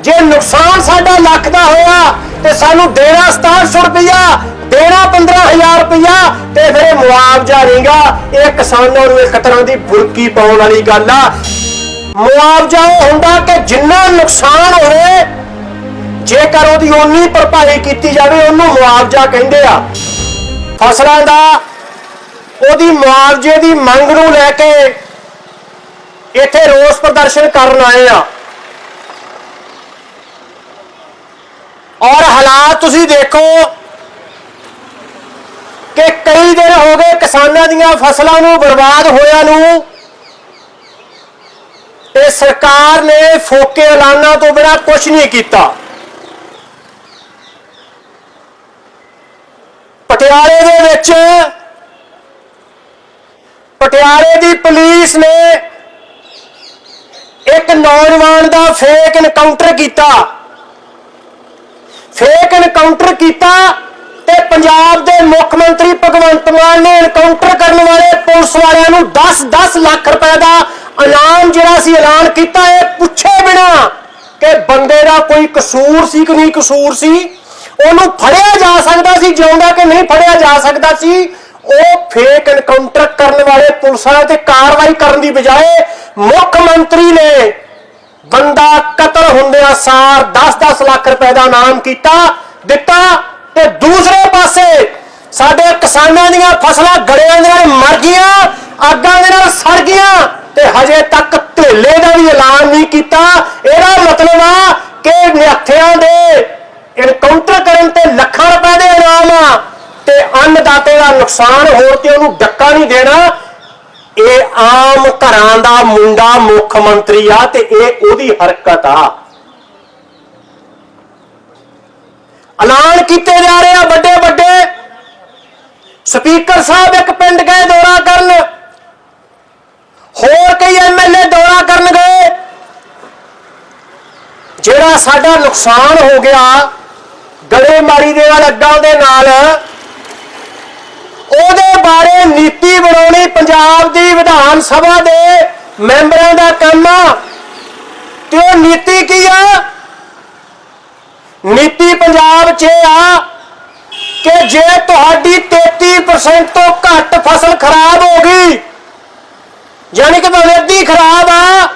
ਜੇ ਨੁਕਸਾਨ ਸਾਡਾ ਲੱਖ ਦਾ ਹੋਇਆ ਤੇ ਸਾਨੂੰ ਦੇਣਾ 6700 ਰੁਪਇਆ ਦੇਣਾ 15000 ਰੁਪਇਆ ਤੇ ਫਿਰ ਇਹ ਮੁਆਵਜ਼ਾ ਨਹੀਂਗਾ ਇਹ ਕਿਸਾਨਾਂ ਨੂੰ ਇੱਕ ਤਰ੍ਹਾਂ ਦੀ ਬੁਰਕੀ ਪਾਉਣ ਵਾਲੀ ਗੱਲ ਆ। ਮੁਆਵਜ਼ਾ ਉਹ ਹੁੰਦਾ ਕਿ ਜਿੰਨਾ ਨੁਕਸਾਨ ਹੋਵੇ, ਜੇਕਰ ਉਹਦੀ ਓਨੀ ਭਰਪਾਈ ਕੀਤੀ ਜਾਵੇ, ਉਹਨੂੰ ਮੁਆਵਜ਼ਾ ਕਹਿੰਦੇ ਆ। ਫਸਲਾਂ ਦਾ, ਉਹਦੀ ਮੁਆਵਜ਼ੇ ਦੀ ਮੰਗ ਨੂੰ ਲੈ ਕੇ ਇੱਥੇ ਰੋਸ ਪ੍ਰਦਰਸ਼ਨ ਕਰਨ ਆਏ ਆ। ਔਰ ਹਾਲਾਤ ਤੁਸੀਂ ਦੇਖੋ ਕਿ ਕਈ ਦਿਨ ਹੋ ਗਏ ਕਿਸਾਨਾਂ ਦੀਆਂ ਫਸਲਾਂ ਨੂੰ ਬਰਬਾਦ ਹੋਇਆ ਨੂੰ। ਤੇ ਸਰਕਾਰ ਨੇ ਫੋਕੇ ਐਲਾਨਾਂ ਤੋਂ ਬਿਨਾਂ ਕੁਝ ਨਹੀਂ ਕੀਤਾ। ਪਟਿਆਲੇ ਦੇ ਵਿੱਚ ਪਟਿਆਲੇ ਦੀ ਪੁਲਿਸ ਨੇ ਇੱਕ ਨੌਜਵਾਨ ਦਾ ਫੇਕ ਇਨਕਾਊਂਟਰ ਕੀਤਾ। ਫੇਕ ਐਨਕਾਊਂਟਰ ਕੀਤਾ ਤੇ ਪੰਜਾਬ ਦੇ ਮੁੱਖ ਮੰਤਰੀ ਭਗਵੰਤ ਮਾਨ ਨੇ ਇਨਕਾਊਂਟਰ ਕਰਨ ਵਾਲੇ ਪੁਲਿਸ ਵਾਲਿਆਂ ਨੂੰ 10-10 ਲੱਖ ਰੁਪਏ ਦਾ ਇਨਾਮ ਜਿਹੜਾ ਸੀ ਐਲਾਨ ਕੀਤਾ, ਇਹ ਪੁੱਛੇ ਬਿਨਾ ਕਿ ਬੰਦੇ ਦਾ ਕੋਈ ਕਸੂਰ ਸੀ ਕਿ ਨਹੀਂ ਕਸੂਰ ਸੀ, ਉਹਨੂੰ ਫੜਿਆ ਜਾ ਸਕਦਾ ਸੀ, ਜਿਉਂਦਾ ਕਿ ਨਹੀਂ ਫੜਿਆ ਜਾ ਸਕਦਾ ਸੀ, ਉਹ ਫੇਕ ਐਨਕਾਊਂਟਰ ਕਰਨ ਵਾਲੇ ਪੁਲਿਸ ਵਾਲਿਆਂ ਤੇ ਕਾਰਵਾਈ ਕਰਨ ਦੀ ਬਜਾਏ ਮੁੱਖ ਮੰਤਰੀ ਨੇ ਬੰਦਾ ਕਤਲ ਹੁੰਦਿਆਂ ਸਾਰ 10-10 ਲੱਖ ਰੁਪਏ ਦਾ ਇਨਾਮ ਕੀਤਾ, ਦਿੱਤਾ ਤੇ ਦੂਸਰੇ ਪਾਸੇ ਸਾਡੇ ਕਿਸਾਨਾਂ ਦੀਆਂ ਫਸਲਾਂ ਗੜਿਆਂ ਦੇ ਨਾਲ ਮਰ ਗਈਆਂ, ਅੱਗਾਂ ਦੇ ਨਾਲ ਸੜ ਗਈਆਂ ਤੇ ਹਜੇ ਤੱਕ ਧੇਲੇ ਦਾ ਵੀ ਐਲਾਨ ਨਹੀਂ ਕੀਤਾ। ਇਹਦਾ ਮਤਲਬ ਆ ਕਿ ਨਿਹੱਥਿਆਂ ਦੇ ਇਨਕਾਊਂਟਰ ਕਰਨ ਤੇ ਲੱਖਾਂ ਰੁਪਏ ਦੇ ਇਨਾਮ ਆ ਤੇ ਅੰਨਦਾਤੇ ਦਾ ਨੁਕਸਾਨ ਹੋਰ ਤੇ ਉਹਨੂੰ ਡੱਕਾ ਨਹੀਂ ਦੇਣਾ। ਇਹ ਆਮ ਘਰਾਂ ਦਾ ਮੁੰਡਾ ਮੁੱਖ ਮੰਤਰੀ ਆ ਤੇ ਇਹ ਉਹਦੀ ਹਰਕਤ ਆ। ਐਲਾਨ ਕੀਤੇ ਜਾ ਰਹੇ ਆ ਵੱਡੇ ਵੱਡੇ। ਸਪੀਕਰ ਸਾਹਿਬ ਇੱਕ ਪਿੰਡ ਗਏ ਦੌਰਾ ਕਰਨ। ਹੋਰ ਕਈ ਐਮਐਲਏ ਦੌਰਾ ਕਰਨ ਗਏ। ਜਿਹੜਾ ਸਾਡਾ ਨੁਕਸਾਨ ਹੋ ਗਿਆ ਗਲੇ ਮਾਰੀ ਦੇ ਨਾਲ ਅੱਡਾਂ ਦੇ ਨਾਲ। ਉਹਦੇ ਬਾਰੇ ਨੀਤੀ ਬਣਾਉਣੀ ਪੰਜਾਬ ਦੀ ਵਿਧਾਨ ਸਭਾ ਦੇ ਮੈਂਬਰਾਂ ਦਾ ਕੰਮ ਆ। ਤੇ ਉਹ ਨੀਤੀ ਕੀ ਆ? ਨੀਤੀ ਪੰਜਾਬ 'ਚ ਇਹ ਆ ਕਿ ਜੇ ਤੁਹਾਡੀ 33% ਤੋਂ ਘੱਟ ਫਸਲ ਖਰਾਬ ਹੋ ਗਈ ਯਾਨੀ ਕਿ ਭਾਵੇਂ ਅੱਧੀ ਖਰਾਬ ਆ,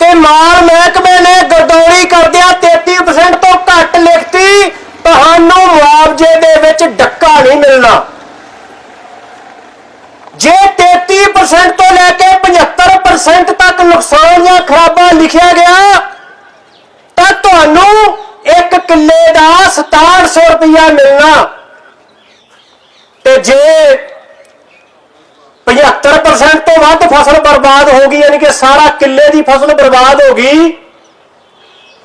ਤੇ ਮਾਲ ਮਹਿਕਮੇ ਨੇ ਗਰਦੌਰੀ ਕਰਦਿਆਂ 33% ਤੋਂ ਘੱਟ ਲਿਖਤੀ ਤੁਹਾਨੂੰ ਮੁਆਵਜ਼ੇ ਦੇ ਵਿੱਚ ਡੱਕਾ ਨਹੀਂ ਮਿਲਣਾ ਜੇ 33% ਤੋਂ ਲੈ ਕੇ 75% ਤੱਕ ਨੁਕਸਾਨ ਜਾਂ ਖਰਾਬਾ ਲਿਖਿਆ ਗਿਆ, ਤਾਂ ਤੁਹਾਨੂੰ ਇੱਕ ਕਿੱਲੇ ਦਾ 6700 ਰੁਪਇਆ ਮਿਲਣਾ। ਤੇ ਜੇ 75% ਤੋਂ ਵੱਧ ਫਸਲ ਬਰਬਾਦ ਹੋ ਗਈ, ਯਾਨੀ ਕਿ ਸਾਰਾ ਕਿੱਲੇ ਦੀ ਫਸਲ ਬਰਬਾਦ ਹੋ ਗਈ,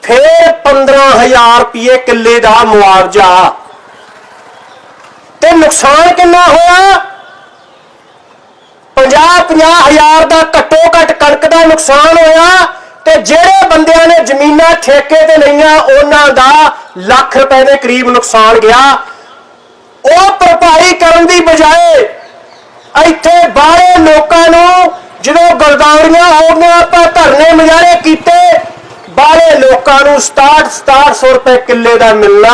ਫਿਰ 15000 ਰੁਪਏ ਕਿੱਲੇ ਦਾ ਮੁਆਵਜ਼ਾ। ਤੇ ਨੁਕਸਾਨ ਕਿੰਨਾ ਹੋਇਆ? 50-50000 ਦਾ ਘੱਟੋ ਘੱਟ ਕਣਕ ਦਾ ਨੁਕਸਾਨ ਹੋਇਆ ਤੇ ਜਿਹੜੇ ਬੰਦਿਆਂ ਨੇ ਜ਼ਮੀਨਾਂ ਠੇਕੇ ਤੇ ਲਈਆਂ, ਉਹਨਾਂ ਦਾ ਲੱਖ ਰੁਪਏ ਦੇ ਕਰੀਬ ਨੁਕਸਾਨ ਗਿਆ। ਉਹ ਭਰਪਾਈ ਕਰਨ ਦੀ ਬਜਾਏ ਇੱਥੇ ਬਾਹਰੇ ਲੋਕਾਂ ਨੂੰ ਜਦੋਂ ਗਲਦਾਵਰੀਆਂ ਹੋ ਗਈਆਂ, ਆਪਾਂ ਧਰਨੇ ਮੁਜ਼ਾਹਰੇ ਕੀਤੇ, ਬਾਹਰੇ ਲੋਕਾਂ ਨੂੰ 67 6700 ਰੁਪਏ ਕਿੱਲੇ ਦਾ ਮਿਲਣਾ,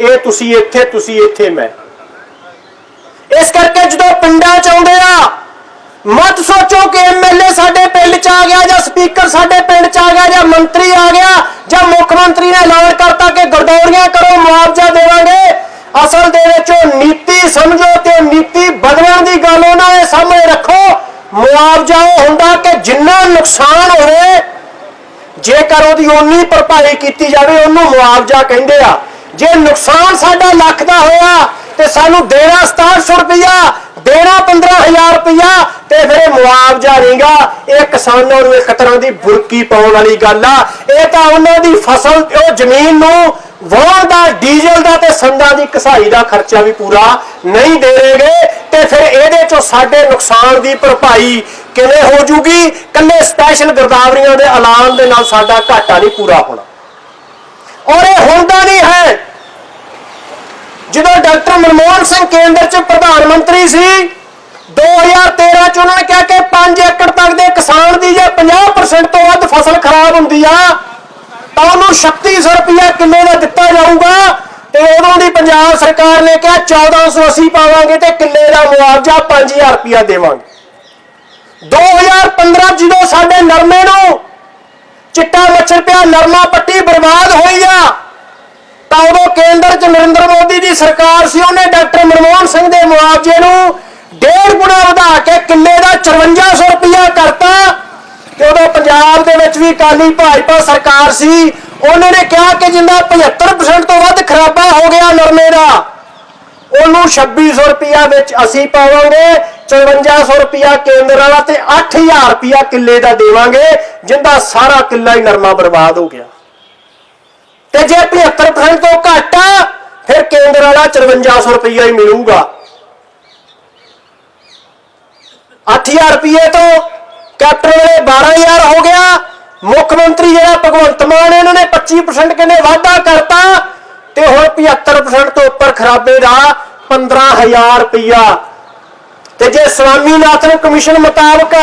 ਇਹ ਤੁਸੀਂ ਇੱਥੇ ਤੁਸੀਂ ਇੱਥੇ ਮੈਂ। ਇਸ ਕਰਕੇ ਜਦੋਂ ਪਿੰਡਾਂ ਚ ਆਉਂਦੇ ਆ ਮਤ ਸੋਚੋ ਕਿ ਐਮਐਲਏ ਸਾਡੇ ਪਿੰਡ ਚ ਆ ਗਿਆ ਜਾਂ ਸਪੀਕਰ ਸਾਡੇ ਪਿੰਡ ਚ ਆ ਗਿਆ ਜਾਂ ਮੰਤਰੀ ਆ ਗਿਆ ਜਾਂ ਮੁੱਖ ਮੰਤਰੀ ਨੇ ਐਲਾਨ ਕਰਤਾ ਕਿ ਗਰਦੌਰੀਆਂ ਕਰੋ ਮੁਆਵਜ਼ਾ ਦੇਵਾਂਗੇ ਅਸਲ ਦੇ ਵਿੱਚ ਉਹ ਨੀਤੀ ਸਮਝੋ ਤੇ ਨੀਤੀ ਬਦਲਣ ਦੀ ਗੱਲ ਉਹਨਾਂ ਦੇ ਸਾਹਮਣੇ ਰੱਖੋ ਮੁਆਵਜ਼ਾ ਉਹ ਹੁੰਦਾ ਕਿ ਜਿੰਨਾ ਨੁਕਸਾਨ ਹੋਵੇ ਜੇਕਰ ਉਹਦੀ ਓਨੀ ਭਰਪਾਈ ਕੀਤੀ ਜਾਵੇ ਉਹਨੂੰ ਮੁਆਵਜ਼ਾ ਕਹਿੰਦੇ ਆ ਜੇ ਨੁਕਸਾਨ ਸਾਡਾ ਲੱਖ ਦਾ ਹੋਇਆ ਤੇ ਸਾਨੂੰ ਦੇਣਾ 6700 ਰੁਪਇਆ ਦੇਣਾ 15000 ਰੁਪਇਆ ਤੇ ਫਿਰ ਇਹ ਮੁਆਵਜ਼ਾ ਨਹੀਂਗਾ ਇਹ ਕਿਸਾਨਾਂ ਨੂੰ ਇੱਕ ਤਰ੍ਹਾਂ ਦੀ ਬੁਰਕੀ ਪਾਉਣ ਵਾਲੀ ਗੱਲ ਆ। ਇਹ ਤਾਂ ਉਹਨਾਂ ਦੀ ਫਸਲ, ਉਹ ਜ਼ਮੀਨ ਨੂੰ ਵਾਹਣ ਦਾ, ਡੀਜ਼ਲ ਦਾ ਤੇ ਸੰਦਾਂ ਦੀ ਕਸਾਈ ਦਾ ਖਰਚਾ ਵੀ ਪੂਰਾ ਨਹੀਂ ਦੇਣਗੇ ਤੇ ਫਿਰ ਇਹਦੇ ਚੋਂ ਸਾਡੇ ਨੁਕਸਾਨ ਦੀ ਭਰਪਾਈ ਕਿਵੇਂ ਹੋ ਜੂਗੀ? ਕੱਲੇ ਸਪੈਸ਼ਲ ਗਰਦਾਵਰੀਆਂ ਦੇ ਐਲਾਨ ਦੇ ਨਾਲ ਸਾਡਾ ਘਾਟਾ ਨਹੀਂ ਪੂਰਾ ਹੋਣਾ। ਔਰ ਇਹ ਹੁੰਦਾ ਨਹੀਂ ਹੈ ਜਦੋਂ ਡਾਕਟਰ ਮਨਮੋਹਨ ਸਿੰਘ ਕੇਂਦਰ 'ਚ ਪ੍ਰਧਾਨ ਮੰਤਰੀ ਸੀ 2013 'ਚ ਉਹਨਾਂ ਨੇ ਕਿਹਾ ਕਿ 5 ਏਕੜ ਤੱਕ ਦੇ ਕਿਸਾਨ ਦੀ ਜੇ 50% ਤੋਂ ਵੱਧ ਫਸਲ ਖਰਾਬ ਹੁੰਦੀ ਆ, ਤਾਂ ਉਹਨੂੰ 3600 ਰੁਪਇਆ ਕਿਲੋ ਦਾ ਦਿੱਤਾ ਜਾਊਗਾ ਤੇ ਉਦੋਂ ਦੀ ਪੰਜਾਬ ਸਰਕਾਰ ਨੇ ਕਿਹਾ 1480 ਪਾਵਾਂਗੇ ਤੇ ਕਿੱਲੇ ਦਾ ਮੁਆਵਜ਼ਾ 5000 ਰੁਪਇਆ ਦੇਵਾਂਗੇ। 2015 ਜਦੋਂ ਸਾਡੇ ਨਰਮੇ ਨੂੰ ਚਿੱਟਾ ਮੱਛਰ ਪਿਆ, ਨਰਮਾ ਪੱਟੀ ਬਰਬਾਦ ਹੋਈ ਆ ਤਾਂ ਉਦੋਂ ਕੇਂਦਰ 'ਚ ਨਰਿੰਦਰ ਮੋਦੀ ਦੀ ਸਰਕਾਰ ਸੀ, ਉਹਨੇ ਡਾਕਟਰ ਮਨਮੋਹਨ ਸਿੰਘ ਦੇ ਮੁਆਵਜ਼ੇ ਨੂੰ ਡੇਢ ਗੁਣਾ ਵਧਾ ਕੇ ਕਿੱਲੇ ਦਾ 5400 ਰੁਪਇਆ ਕਰਤਾ ਤੇ ਉਦੋਂ ਪੰਜਾਬ ਦੇ ਵਿੱਚ ਵੀ ਕਾਲੀ ਭਾਜਪਾ ਸਰਕਾਰ ਸੀ। ਉਹਨਾਂ ਨੇ ਕਿਹਾ ਕਿ ਜਿੰਦਾ 75% ਤੋਂ ਵੱਧ ਖਰਾਬਾ ਹੋ ਗਿਆ ਨਰਮੇ ਦਾ, ਉਹਨੂੰ 2600 ਰੁਪਇਆ ਵਿੱਚ ਅਸੀਂ ਪਾਵਾਂਗੇ 5400 ਰੁਪਇਆ ਕੇਂਦਰ ਵਾਲਾ ਤੇ 8000 ਰੁਪਇਆ ਕਿੱਲੇ ਦਾ ਦੇਵਾਂਗੇ, ਜਿੰਦਾ ਸਾਰਾ ਕਿੱਲਾ ਹੀ ਨਰਮਾ ਬਰਬਾਦ ਹੋ ਗਿਆ। ਤੇ ਜੇ 75% ਤੋਂ ਘੱਟ, ਫਿਰ ਕੇਂਦਰ ਵਾਲਾ 5400 ਰੁਪਈਆ ਹੀ ਮਿਲੂਗਾ। 8000 ਰੁਪਏ ਤੋਂ ਕੈਪਟਨ ਵੇਲੇ 12000 ਹੋ ਗਿਆ। ਮੁੱਖ ਮੰਤਰੀ ਜਿਹੜਾ ਭਗਵੰਤ ਮਾਨ ਇਹਨਾਂ ਨੇ 25% ਕਹਿੰਦੇ ਵਾਧਾ ਕਰਤਾ ਤੇ ਹੁਣ 75% ਤੋਂ ਉੱਪਰ ਖਰਾਬੇ ਦਾ 15000 ਰੁਪਈਆ। ਤੇ ਜੇ ਸਵਾਮੀਨਾਥਨ ਕਮਿਸ਼ਨ ਮੁਤਾਬਕ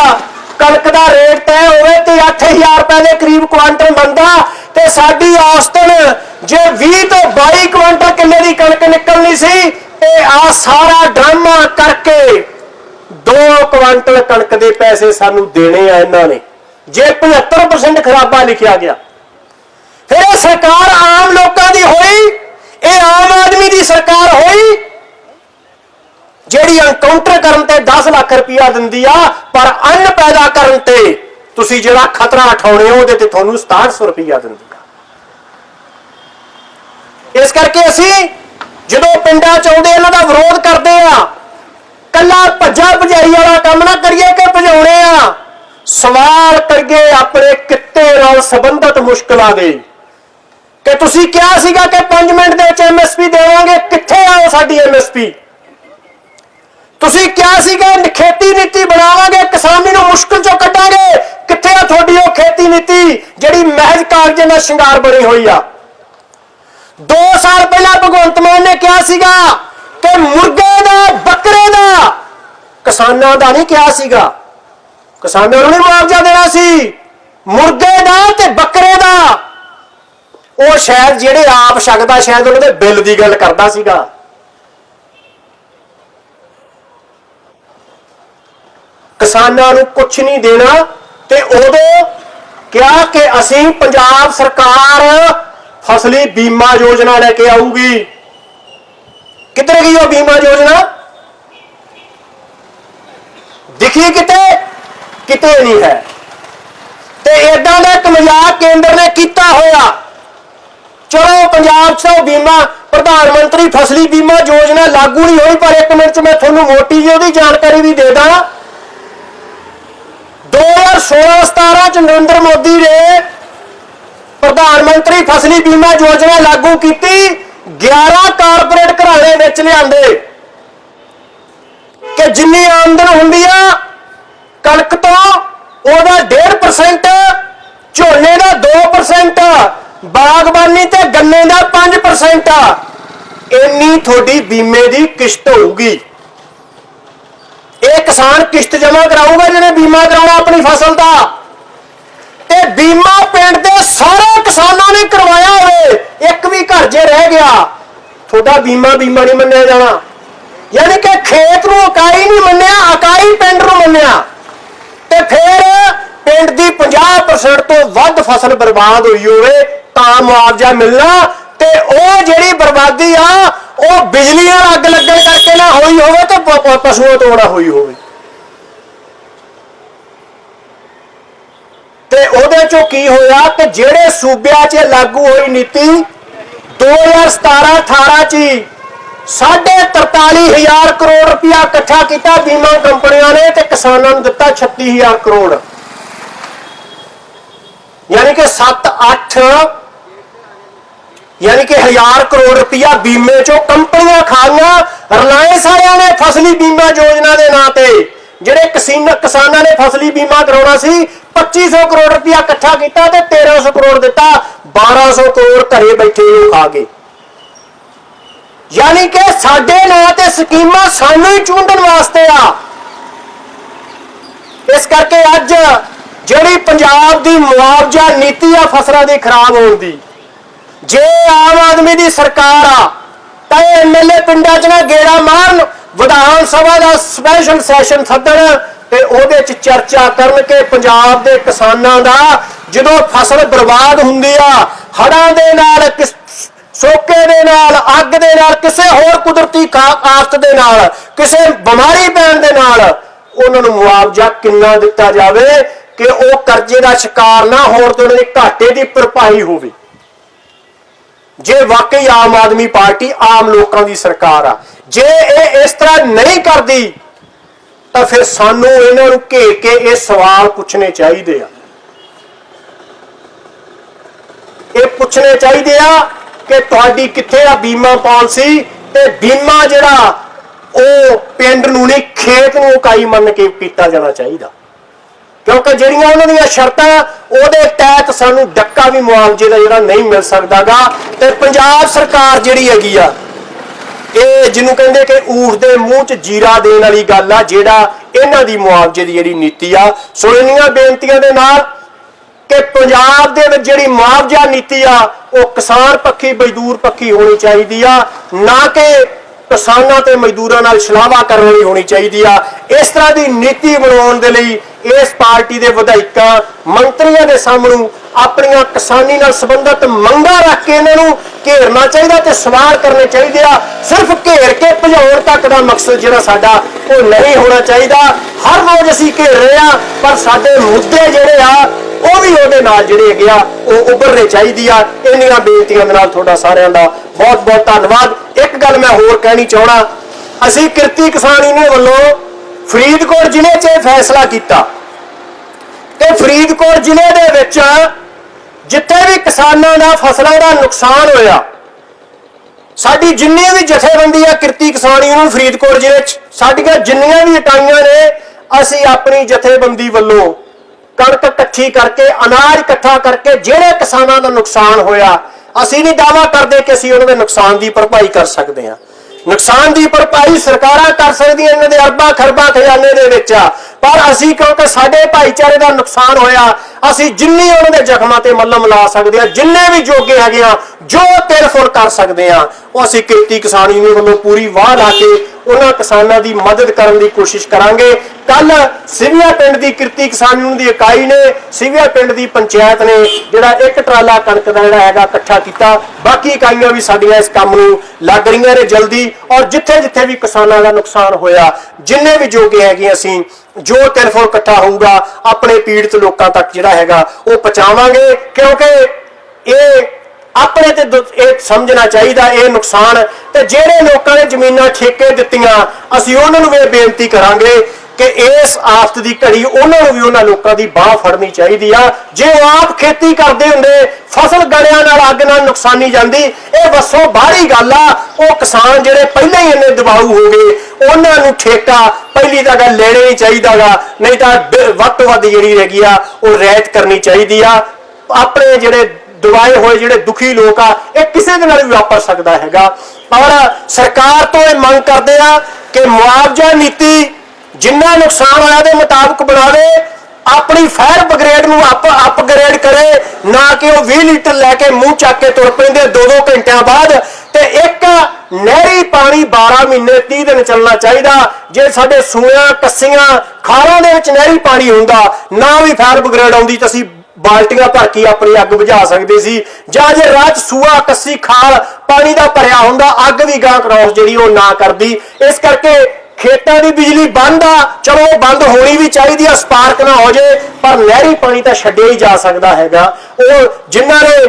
ਕਣਕ ਦਾ ਰੇਟ ਤੈਅ ਹੋਵੇ ਤੇ 8000 ਰੁਪਏ ਦੇ ਕਰੀਬ ਕੁਆਂਟਲ ਬੰਦਾ ਤੇ ਸਾਡੀ ਔਸਤਨ ਜੇ 20 ਤੋਂ 22 ਕੁਆਂਟਲ ਕਿੱਲੇ ਦੀ ਕਣਕ ਨਿਕਲਣੀ ਸੀ, ਤੇ ਆ ਸਾਰਾ ਡਰਾਮਾ ਕਰਕੇ 2 ਕੁਆਂਟਲ ਕਣਕ ਦੇ ਪੈਸੇ ਸਾਨੂੰ ਦੇਣੇ ਆ ਇਹਨਾਂ ਨੇ, ਜੇ 75% ਖਰਾਬਾ ਲਿਖਿਆ ਗਿਆ। ਫਿਰ ਇਹ ਸਰਕਾਰ ਆਮ ਲੋਕਾਂ ਦੀ ਹੋਈ, ਇਹ ਆਮ ਆਦਮੀ ਦੀ ਸਰਕਾਰ ਹੋਈ, ਜਿਹੜੀ ਐਨਕਾਊਂਟਰ ਕਰਨ ਤੇ 10 ਲੱਖ ਰੁਪਇਆ ਦਿੰਦੀ ਆ, ਪਰ ਅੰਨ ਪੈਦਾ ਕਰਨ ਤੇ ਤੁਸੀਂ ਜਿਹੜਾ ਖਤਰਾ ਉਠਾਉਣੇ ਹੋ, ਉਹਦੇ ਤੇ ਤੁਹਾਨੂੰ 6700 ਰੁਪਇਆ ਦਿੰਦੀ ਆ। ਇਸ ਕਰਕੇ ਅਸੀਂ ਜਦੋਂ ਪਿੰਡਾਂ ਚ ਆਉਂਦੇ ਇਹਨਾਂ ਦਾ ਵਿਰੋਧ ਕਰਦੇ ਆ, ਕੱਲਾ ਭੱਜਾ ਭਜਾਈ ਵਾਲਾ ਕੰਮ ਨਾ ਕਰੀਏ ਕਿ ਭਜਾਉਣੇ ਆ? ਸਵਾਲ ਕਰੀਏ ਆਪਣੇ ਕਿੱਤੇ ਨਾਲ ਸੰਬੰਧਿਤ ਮੁਸ਼ਕਲਾਂ ਦੇ। ਕਿ ਤੁਸੀਂ ਕਿਹਾ ਸੀਗਾ ਕਿ 5 ਮਿੰਟ ਦੇ ਵਿੱਚ ਐਮਐਸਪੀ ਦੇਵਾਂਗੇ ਕਿੱਥੇ ਆਓ ਸਾਡੀ ਐਮਐਸਪੀ ਤੁਸੀਂ ਕਿਹਾ ਸੀਗਾ ਖੇਤੀ ਨੀਤੀ ਬਣਾਵਾਂਗੇ, ਕਿਸਾਨੀ ਨੂੰ ਮੁਸ਼ਕਲ ਚੋਂ ਕੱਢਾਂਗੇ। ਕਿੱਥੇ ਆ ਤੁਹਾਡੀ ਉਹ ਖੇਤੀ ਨੀਤੀ, ਜਿਹੜੀ ਮਹਿਜ ਕਾਗਜ਼ਾਂ ਦਾ ਸ਼ਿੰਗਾਰ ਬਣੀ ਹੋਈ ਆ? 2 ਸਾਲ ਪਹਿਲਾਂ ਭਗਵੰਤ ਮਾਨ ਨੇ ਕਿਹਾ ਸੀਗਾ ਕਿ ਮੁਰਗੇ ਦਾ, ਬੱਕਰੇ ਦਾ ਕਿਸਾਨਾਂ ਦਾ ਨਹੀਂ ਕਿਹਾ ਸੀਗਾ। ਕਿਸਾਨਾਂ ਨੂੰ ਨਹੀਂ ਮੁਆਵਜ਼ਾ ਦੇਣਾ ਸੀ। ਮੁਰਗੇ ਦਾ ਤੇ ਬੱਕਰੇ ਦਾ। ਉਹ ਸ਼ਾਇਦ ਜਿਹੜੇ ਆਪ ਛਕਦਾ, ਸ਼ਾਇਦ ਉਹਨਾਂ ਦੇ ਬਿੱਲ ਦੀ ਗੱਲ ਕਰਦਾ ਸੀਗਾ। ਕਿਸਾਨਾਂ ਨੂੰ ਕੁਝ ਨਹੀਂ ਦੇਣਾ ਤੇ ਉਦੋਂ ਕਿਹਾ ਕਿ ਅਸੀਂ ਪੰਜਾਬ ਸਰਕਾਰ ਫਸਲੀ ਬੀਮਾ ਯੋਜਨਾ ਲੈ ਕੇ ਆਊਗੀ। ਕਿੱਧਰ ਗਈ ਉਹ ਬੀਮਾ ਯੋਜਨਾ? ਦਿਖੀ ਕਿਤੇ? ਕਿਤੇ ਨਹੀਂ ਹੈ। ਤੇ ਇਦਾਂ ਦਾ ਇੱਕ ਮਜ਼ਾਕ ਕੇਂਦਰ ਨੇ ਕੀਤਾ ਹੋਇਆ। ਚਲੋ ਪੰਜਾਬ 'ਚ ਉਹ ਬੀਮਾ, ਪ੍ਰਧਾਨ ਮੰਤਰੀ ਫਸਲੀ ਬੀਮਾ ਯੋਜਨਾ ਲਾਗੂ ਨਹੀਂ ਹੋਈ, ਪਰ ਇੱਕ ਮਿੰਟ 'ਚ ਮੈਂ ਤੁਹਾਨੂੰ ਮੋਟੀ ਜਿਹੀ ਉਹਦੀ ਜਾਣਕਾਰੀ ਵੀ ਦੇ ਦਾਂ। 2016-17 ਚ ਨਰਿੰਦਰ ਮੋਦੀ ਨੇ ਪ੍ਰਧਾਨ ਮੰਤਰੀ ਫਸਲੀ ਬੀਮਾ ਯੋਜਨਾ ਲਾਗੂ ਕੀਤੀ। 11 ਕਾਰਪੋਰੇਟ ਘਰਾਣੇ ਵਿੱਚ ਲਿਆਂਦੇ। ਕਿ ਜਿੰਨੀ ਆਮਦਨ ਹੁੰਦੀ ਆ, ਕਣਕ ਤੋਂ ਉਹਦਾ 1.5% ਝੋਨੇ ਦਾ 2% ਬਾਗਬਾਨੀ ਤੇ ਗੰਨੇ ਦਾ 5% ਇੰਨੀ ਤੁਹਾਡੀ ਬੀਮੇ ਦੀ ਕਿਸ਼ਤ ਹੋਊਗੀ। ਇਹ ਕਿਸਾਨ ਕਿਸ਼ਤ ਜਮ੍ਹਾਂ ਕਰਾਊਗਾ ਜਿਹਨੇ ਬੀਮਾ ਕਰਾਉਣਾ ਆਪਣੀ ਫਸਲ ਦਾ। ਤੇ ਬੀਮਾ ਪਿੰਡ ਦੇ ਸਾਰੇ ਕਿਸਾਨਾਂ ਨੇ ਕਰਵਾਇਆ ਹੋਵੇ। ਇੱਕ ਵੀ ਘਰ ਜੇ ਰਹਿ ਗਿਆ, ਤੁਹਾਡਾ ਬੀਮਾ ਬੀਮਾ ਨਹੀਂ ਮੰਨਿਆ ਜਾਣਾ। ਯਾਨੀ ਕਿ ਖੇਤ ਨੂੰ ਇਕਾਈ ਨਹੀਂ ਮੰਨਿਆ ਇਕਾਈ ਪਿੰਡ ਨੂੰ ਮੰਨਿਆ। ਤੇ ਫਿਰ ਪਿੰਡ ਦੀ 50% ਤੋਂ ਵੱਧ ਫਸਲ ਬਰਬਾਦ ਹੋਈ ਹੋਵੇ, ਤਾਂ ਮੁਆਵਜ਼ਾ ਮਿਲਣਾ ਤੇ ਉਹ ਜਿਹੜੀ ਬਰਬਾਦੀ ਆ ਉਹ ਬਿਜਲੀ ਨਾਲ ਅੱਗ ਲੱਗਣ ਕਰਕੇ ਨਾ ਹੋਈ ਹੋਵੇ ਤੇ ਪ- ਪ- ਪਸ਼ੂਆਂ ਤੋਂ ਨਾ ਹੋਈ ਹੋਵੇ। ਤੇ ਉਹਦੇ ਚੋਂ ਕੀ ਹੋਇਆ ਕਿ ਜਿਹੜੇ ਸੂਬਿਆਂ 'ਚ ਲਾਗੂ ਹੋਈ ਨੀਤੀ 2017-18 ਚ ਹੀ ਸਾਢੇ 43000 ਕਰੋੜ ਰੁਪਇਆ ਇਕੱਠਾ ਕੀਤਾ ਬੀਮਾ ਕੰਪਨੀਆਂ ਨੇ ਤੇ ਕਿਸਾਨਾਂ ਨੂੰ ਦਿੱਤਾ 36000 ਕਰੋੜ। ਯਾਨੀ ਕਿ 7-8 ਯਾਨੀ ਕਿ 1000 ਕਰੋੜ ਰੁਪਇਆ ਬੀਮੇ ਚੋਂ ਕੰਪਨੀਆਂ ਖਾਈਆਂ। ਰਿਲਾਇੰਸ ਵਾਲਿਆਂ ਨੇ ਫਸਲੀ ਬੀਮਾ ਯੋਜਨਾ ਦੇ ਨਾਂ ਤੇ, ਜਿਹੜੇ ਕਿਸੀਨ- ਕਿਸਾਨਾਂ ਨੇ ਫਸਲੀ ਬੀਮਾ ਕਰਾਉਣਾ ਸੀ 2500 ਕਰੋੜ ਰੁਪਇਆ ਇਕੱਠਾ ਕੀਤਾ ਤੇ 1300 ਕਰੋੜ ਦਿੱਤਾ। 1200 ਕਰੋੜ ਘਰੇ ਬੈਠੇ ਉਹ ਖਾ ਗਏ। ਯਾਨੀ ਕਿ ਸਾਡੇ ਨਾਂ ਤੇ ਸਕੀਮਾਂ ਸਾਨੂੰ ਹੀ ਚੁੰਡਣ ਵਾਸਤੇ ਆ। ਇਸ ਕਰਕੇ ਅੱਜ ਜਿਹੜੀ ਪੰਜਾਬ ਦੀ ਮੁਆਵਜ਼ਾ ਨੀਤੀ ਆ ਫਸਲਾਂ ਦੀ ਖਰਾਬ ਹੋਣ ਦੀ ਜੇ ਆਮ ਆਦਮੀ ਦੀ ਸਰਕਾਰ ਆ, ਤਾਂ ਇਹ ਐਮਐਲਏ ਪਿੰਡਾਂ 'ਚ ਨਾ ਗੇੜਾ ਮਾਰਨ, ਵਿਧਾਨ ਸਭਾ ਦਾ ਸਪੈਸ਼ਲ ਸੈਸ਼ਨ ਸੱਦਣ ਤੇ ਉਹਦੇ 'ਚ ਚਰਚਾ ਕਰਨ ਕਿ ਪੰਜਾਬ ਦੇ ਕਿਸਾਨਾਂ ਦਾ, ਜਦੋਂ ਫਸਲ ਬਰਬਾਦ ਹੁੰਦੀ ਆ, ਹੜ੍ਹਾਂ ਦੇ ਨਾਲ, ਕਿਸ ਸੋਕੇ ਦੇ ਨਾਲ, ਅੱਗ ਦੇ ਨਾਲ, ਕਿਸੇ ਹੋਰ ਕੁਦਰਤੀ ਕਾ- ਆਫਤ ਦੇ ਨਾਲ, ਕਿਸੇ ਬਿਮਾਰੀ ਪੈਣ ਦੇ ਨਾਲ, ਉਹਨਾਂ ਨੂੰ ਮੁਆਵਜ਼ਾ ਕਿੰਨਾ ਦਿੱਤਾ ਜਾਵੇ ਕਿ ਉਹ ਕਰਜ਼ੇ ਦਾ ਸ਼ਿਕਾਰ ਨਾ ਹੋਣ ਤੇ ਉਹਨਾਂ ਦੇ ਘਾਟੇ ਦੀ ਭਰਪਾਈ ਹੋਵੇ। ਜੇ ਵਾਕਈ ਆਮ ਆਦਮੀ ਪਾਰਟੀ ਆਮ ਲੋਕਾਂ ਦੀ ਸਰਕਾਰ ਆ, ਜੇ ਇਹ ਇਸ ਤਰ੍ਹਾਂ ਨਹੀਂ ਕਰਦੀ, ਤਾਂ ਫਿਰ ਸਾਨੂੰ ਇਹਨਾਂ ਨੂੰ ਘੇਰ ਕੇ ਇਹ ਸਵਾਲ ਪੁੱਛਣੇ ਚਾਹੀਦੇ ਆ। ਇਹ ਪੁੱਛਣੇ ਚਾਹੀਦੇ ਆ ਕਿ ਤੁਹਾਡੀ ਕਿੱਥੇ ਆ ਬੀਮਾ ਪਾਲਿਸੀ, ਤੇ ਬੀਮਾ ਜਿਹੜਾ ਉਹ ਪਿੰਡ ਨੂੰ ਨਹੀਂ, ਖੇਤ ਨੂੰ ਇਕਾਈ ਮੰਨ ਕੇ ਕੀਤਾ ਜਾਣਾ ਚਾਹੀਦਾ। ਕਿਉਂਕਿ ਜਿਹੜੀਆਂ ਉਹਨਾਂ ਦੀਆਂ ਸ਼ਰਤਾਂ ਉਹਦੇ ਤਹਿਤ ਸਾਨੂੰ ਡੱਕਾ ਵੀ ਮੁਆਵਜ਼ੇ ਦਾ ਜਿਹੜਾ ਨਹੀਂ ਮਿਲ ਸਕਦਾਗਾ। ਤੇ ਪੰਜਾਬ ਸਰਕਾਰ ਜਿਹੜੀ ਹੈਗੀ ਆ, ਇਹ ਜਿਹਨੂੰ ਕਹਿੰਦੇ ਕਿ ਊਠ ਦੇ ਮੂੰਹ 'ਚ ਜੀਰਾ ਦੇਣ ਵਾਲੀ ਗੱਲ ਆ, ਜਿਹੜਾ ਇਹਨਾਂ ਦੀ ਮੁਆਵਜ਼ੇ ਦੀ ਜਿਹੜੀ ਨੀਤੀ ਆ। ਸੋ ਇੰਨੀਆਂ ਬੇਨਤੀਆਂ ਦੇ ਨਾਲ ਕਿ ਪੰਜਾਬ ਦੇ ਵਿੱਚ ਜਿਹੜੀ ਮੁਆਵਜ਼ਾ ਨੀਤੀ ਆ, ਉਹ ਕਿਸਾਨ ਪੱਖੀ, ਮਜ਼ਦੂਰ ਪੱਖੀ ਹੋਣੀ ਚਾਹੀਦੀ ਆ। ਨਾ ਕਿ ਕਿਸਾਨਾਂ ਤੇ ਮਜ਼ਦੂਰਾਂ ਨਾਲ ਛਲਾਵਾ ਕਰਨ ਲਈ ਹੋਣੀ ਚਾਹੀਦੀ ਆ। ਇਸ ਤਰ੍ਹਾਂ ਦੀ ਨੀਤੀ ਬਣਾਉਣ ਦੇ ਲਈ ਇਸ ਪਾਰਟੀ ਦੇ ਵਿਧਾਇਕਾਂ, ਮੰਤਰੀਆਂ ਦੇ ਸਾਹਮਣੇ ਆਪਣੀਆਂ ਕਿਸਾਨੀ ਨਾਲ ਸੰਬੰਧਿਤ ਮੰਗਾਂ ਰੱਖ ਕੇ ਇਹਨਾਂ ਨੂੰ ਘੇਰਨਾ ਚਾਹੀਦਾ ਤੇ ਸਵਾਲ ਕਰਨੇ ਚਾਹੀਦੇ ਆ। ਸਿਰਫ ਘੇਰ ਕੇ ਭਜਾਉਣ ਤੱਕ ਦਾ ਮਕਸਦ ਜਿਹੜਾ ਸਾਡਾ ਉਹ ਨਹੀਂ ਹੋਣਾ ਚਾਹੀਦਾ। ਹਰ ਰੋਜ਼ ਅਸੀਂ ਘੇਰ ਰਹੇ ਆ, ਪਰ ਸਾਡੇ ਮੁੱਦੇ ਜਿਹੜੇ ਆ, ਉਹ ਵੀ ਉਹਦੇ ਨਾਲ ਜਿਹੜੇ ਹੈਗੇ ਆ, ਉਹ ਉੱਭਰਨੇ ਚਾਹੀਦੀ ਆ। ਇੰਨੀਆਂ ਬੇਨਤੀਆਂ ਦੇ ਨਾਲ ਤੁਹਾਡਾ ਸਾਰਿਆਂ ਦਾ ਬਹੁਤ ਬਹੁਤ ਧੰਨਵਾਦ। ਇੱਕ ਗੱਲ ਮੈਂ ਹੋਰ ਕਹਿਣੀ ਚਾਹਣਾ ਅਸੀਂ ਕਿਰਤੀ ਕਿਸਾਨ ਯੂਨੀਅਨ ਵੱਲੋਂ ਫਰੀਦਕੋਟ ਜ਼ਿਲ੍ਹੇ 'ਚ ਇਹ ਫੈਸਲਾ ਕੀਤਾ ਕਿ ਫਰੀਦਕੋਟ ਜ਼ਿਲ੍ਹੇ ਦੇ ਵਿੱਚ ਜਿੱਥੇ ਵੀ ਕਿਸਾਨਾਂ ਦਾ ਫਸਲਾਂ ਦਾ ਨੁਕਸਾਨ ਹੋਇਆ, ਸਾਡੀ ਜਿੰਨੀ ਵੀ ਜਥੇਬੰਦੀ ਆ ਕਿਰਤੀ ਕਿਸਾਨ ਯੂਨੀਅਨ ਫਰੀਦਕੋਟ ਜ਼ਿਲ੍ਹੇ 'ਚ, ਸਾਡੀਆਂ ਜਿੰਨੀਆਂ ਵੀ ਇਕਾਈਆਂ ਨੇ, ਅਸੀਂ ਆਪਣੀ ਜਥੇਬੰਦੀ ਵੱਲੋਂ ਕਣਕ ਇਕੱਠੀ ਕਰਕੇ, ਅਨਾਜ ਇਕੱਠਾ ਕਰਕੇ ਜਿਹੜੇ ਕਿਸਾਨਾਂ ਦਾ ਨੁਕਸਾਨ ਹੋਇਆ, ਅਸੀਂ ਨਹੀਂ ਦਾਵਾ ਕਰਦੇ ਕਿ ਅਸੀਂ ਉਹਨਾਂ ਦੇ ਨੁਕਸਾਨ ਦੀ ਭਰਪਾਈ ਕਰ ਸਕਦੇ ਹਾਂ। ਨੁਕਸਾਨ ਦੀ ਭਰਪਾਈ ਸਰਕਾਰਾਂ ਕਰ ਸਕਦੀਆਂ ਇਹਨਾਂ ਦੇ ਅਰਬਾਂ, ਖਰਬਾਂ, ਖਜ਼ਾਨੇ ਦੇ ਵਿੱਚ। ਆ ਪਰ ਅਸੀਂ ਕਿਉਂਕਿ ਸਾਡੇ ਭਾਈਚਾਰੇ ਦਾ ਨੁਕਸਾਨ ਹੋਇਆ, ਅਸੀਂ ਜਿੰਨੀ ਉਹਨਾਂ ਦੇ ਜ਼ਖਮਾਂ ਤੇ ਮੱਲਮ ਲਾ ਸਕਦੇ ਆ ਜਿੰਨੇ ਵੀ ਜੋਗੇ ਹੈਗੇ ਆ ਜੋ ਤਿਲ ਫੁੱਲ ਕਰ ਸਕਦੇ ਆ ਉਹ ਅਸੀਂ ਕਿਰਤੀ ਕਿਸਾਨ ਯੂਨੀਅਨ ਵੱਲੋਂ ਪੂਰੀ ਵਾਹ ਲਾ ਕੇ ਉਹਨਾਂ ਕਿਸਾਨਾਂ ਦੀ ਮਦਦ ਕਰਨ ਦੀ ਕੋਸ਼ਿਸ਼ ਕਰਾਂਗੇ। ਕੱਲ ਸਿਵਿਆ ਪਿੰਡ ਦੀ ਕਿਰਤੀ ਕਿਸਾਨ ਯੂਨੀਅਨ ਦੀ ਇਕਾਈ ਨੇ ਸਿਵਿਆ ਪਿੰਡ ਦੀ ਪੰਚਾਇਤ ਨੇ ਜਿਹੜਾ ਇੱਕ ਟਰਾਲਾ ਕਣਕ ਦਾ ਜਿਹੜਾ ਹੈਗਾ ਇਕੱਠਾ ਕੀਤਾ। ਬਾਕੀ ਇਕਾਈਆਂ ਵੀ ਸਾਡੀਆਂ ਇਸ ਕੰਮ ਨੂੰ ਲੱਗ ਰਹੀਆਂ ਨੇ ਜਲਦੀ ਔਰ ਜਿੱਥੇ ਜਿੱਥੇ ਵੀ ਕਿਸਾਨਾਂ ਦਾ ਨੁਕਸਾਨ ਹੋਇਆ, ਜਿੰਨੇ ਵੀ ਜੋਗੇ ਹੈਗੇ ਅਸੀਂ, ਜੋ ਟੈਲੀਫੋਨ ਇਕੱਠਾ ਹੋਊਗਾ, ਆਪਣੇ ਪੀੜਤ ਲੋਕਾਂ ਤੱਕ ਜਿਹੜਾ ਹੈਗਾ ਉਹ ਪਹੁੰਚਾਵਾਂਗੇ। ਕਿਉਂਕਿ ਇਹ ਆਪਣੇ ਤੇ ਦੁ- ਇਹ ਸਮਝਣਾ ਚਾਹੀਦਾ, ਇਹ ਨੁਕਸਾਨ। ਤੇ ਜਿਹੜੇ ਲੋਕਾਂ ਨੇ ਜ਼ਮੀਨਾਂ ਠੇਕੇ ਦਿੱਤੀਆਂ, ਅਸੀਂ ਉਹਨਾਂ ਨੂੰ ਵੀ ਇਹ ਬੇਨਤੀ ਕਰਾਂਗੇ ਕਿ ਇਸ ਆਫਤ ਦੀ ਘੜੀ ਉਹਨਾਂ ਨੂੰ ਵੀ ਉਹਨਾਂ ਲੋਕਾਂ ਦੀ ਬਾਹ ਫੜਨੀ ਚਾਹੀਦੀ ਆ। ਜੇ ਉਹ ਆਪ ਖੇਤੀ ਕਰਦੇ ਹੁੰਦੇ, ਫਸਲ ਗਲਿਆਂ ਨਾਲ ਅੱਗ ਨਾਲ ਨੁਕਸਾਨੀ ਜਾਂਦੀ, ਇਹ ਵੱਸੋਂ ਬਾਹਰੀ ਗੱਲ ਆ। ਉਹ ਕਿਸਾਨ ਜਿਹੜੇ ਪਹਿਲਾਂ ਹੀ ਇੰਨੇ ਦਬਾਊ ਹੋ ਗਏ, ਉਹਨਾਂ ਨੂੰ ਠੇਕਾ ਪਹਿਲੀ ਤਾਂ ਗੱਲ ਲੈਣਾ ਹੀ ਚਾਹੀਦਾਗਾ ਨਹੀਂ ਤਾਂ ਵੱਧ ਤੋਂ ਵੱਧ ਜਿਹੜੀ ਹੈਗੀ ਆ, ਉਹ ਰਿਆਇਤ ਕਰਨੀ ਚਾਹੀਦੀ ਆ। ਆਪਣੇ ਜਿਹੜੇ ਦਵਾਏ ਹੋਏ ਜਿਹੜੇ ਦੁਖੀ ਲੋਕ ਆ, ਇਹ ਕਿਸੇ ਦੇ ਨਾਲ ਵੀ ਵਾਪਰ ਸਕਦਾ ਹੈਗਾ। ਔਰ ਸਰਕਾਰ ਤੋਂ ਇਹ ਮੰਗ ਕਰਦੇ ਆ ਕਿ ਮੁਆਵਜ਼ਾ ਨੀਤੀ ਜਿੰਨਾ ਨੁਕਸਾਨ ਹੋਇਆ ਦੇ ਮੁਤਾਬਕ ਬਣਾਵੇ, ਆਪਣੀ ਫਾਇਰ ਬ੍ਰਿਗੇਡ ਨੂੰ ਅਪ ਅਪਗ੍ਰੇਡ ਕਰੇ, ਨਾ ਕਿ ਉਹ 20 ਲੀਟਰ ਲੈ ਕੇ ਮੂੰਹ ਚੱਕ ਕੇ ਤੁਰ ਪੈਂਦੇ 2-2 ਘੰਟਿਆਂ ਬਾਅਦ। ਤੇ ਇੱਕ ਨਹਿਰੀ ਪਾਣੀ 12 ਮਹੀਨੇ 30 ਦਿਨ ਚੱਲਣਾ ਚਾਹੀਦਾ। ਜੇ ਸਾਡੇ ਸੂਆਂ ਕੱਸੀਆਂ ਖਾਰਾਂ ਦੇ ਵਿੱਚ ਨਹਿਰੀ ਪਾਣੀ ਹੁੰਦਾ, ਨਾ ਵੀ ਫਾਇਰ ਬ੍ਰਿਗੇਡ ਆਉਂਦੀ ਤਾਂ ਅਸੀਂ ਬਾਲਟੀਆਂ ਭਰ ਕੇ ਆਪਣੀ ਅੱਗ ਬੁਝਾ ਸਕਦੇ ਸੀ। ਜਾਂ ਜੇ ਰਾਤ ਸੂਆ, ਕੱਸੀ, ਖਾਲ, ਪਾਣੀ ਦਾ ਭਰਿਆ ਹੁੰਦਾ, ਅੱਗ ਵੀ ਗਾਂ ਕ੍ਰਾਸ ਜਿਹੜੀ ਉਹ ਨਾ ਕਰਦੀ। ਇਸ ਕਰਕੇ ਖੇਤਾਂ ਦੀ ਬਿਜਲੀ ਬੰਦ ਆ। ਚਲੋ, ਉਹ ਬੰਦ ਹੋਣੀ ਵੀ ਚਾਹੀਦੀ ਆ, ਸਪਾਰਕ ਨਾ ਹੋ ਜੇ, ਪਰ ਨਹਿਰੀ ਪਾਣੀ ਤਾਂ ਛੱਡਿਆ ਹੀ ਜਾ ਸਕਦਾ ਹੈਗਾ। ਉਹ ਜਿਨ੍ਹਾਂ ਨੇ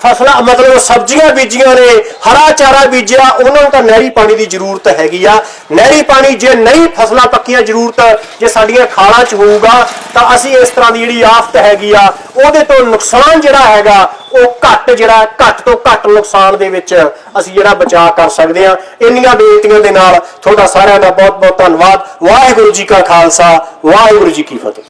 ਫਸਲਾਂ ਮਤਲਬ ਸਬਜ਼ੀਆਂ ਬੀਜੀਆਂ ਨੇ, ਹਰਾ ਚਾਰਾ ਬੀਜਿਆ, ਉਹਨਾਂ ਨੂੰ ਤਾਂ ਨਹਿਰੀ ਪਾਣੀ ਦੀ ਜ਼ਰੂਰਤ ਹੈਗੀ ਆ। ਨਹਿਰੀ ਪਾਣੀ ਜੇ ਨਹੀਂ ਫਸਲਾਂ ਪੱਕੀਆਂ ਜ਼ਰੂਰਤ, ਜੇ ਸਾਡੀਆਂ ਖਾਲਾਂ 'ਚ ਹੋਊਗਾ, ਤਾਂ ਅਸੀਂ ਇਸ ਤਰ੍ਹਾਂ ਦੀ ਜਿਹੜੀ ਆਫਤ ਹੈਗੀ ਆ, ਉਹਦੇ ਤੋਂ ਨੁਕਸਾਨ ਜਿਹੜਾ ਹੈਗਾ, ਉਹ ਘੱਟ ਜਿਹੜਾ, ਘੱਟ ਤੋਂ ਘੱਟ ਨੁਕਸਾਨ ਦੇ ਵਿੱਚ ਅਸੀਂ ਜਿਹੜਾ ਬਚਾਅ ਕਰ ਸਕਦੇ ਆ। ਇੰਨੀਆਂ ਬੇਨਤੀਆਂ ਦੇ ਨਾਲ ਤੁਹਾਡਾ ਸਾਰਿਆਂ ਦਾ ਬਹੁਤ ਬਹੁਤ ਧੰਨਵਾਦ। ਵਾਹਿਗੁਰੂ ਜੀ ਕਾ ਖਾਲਸਾ, ਵਾਹਿਗੁਰੂ ਜੀ ਕੀ ਫਤਿਹ।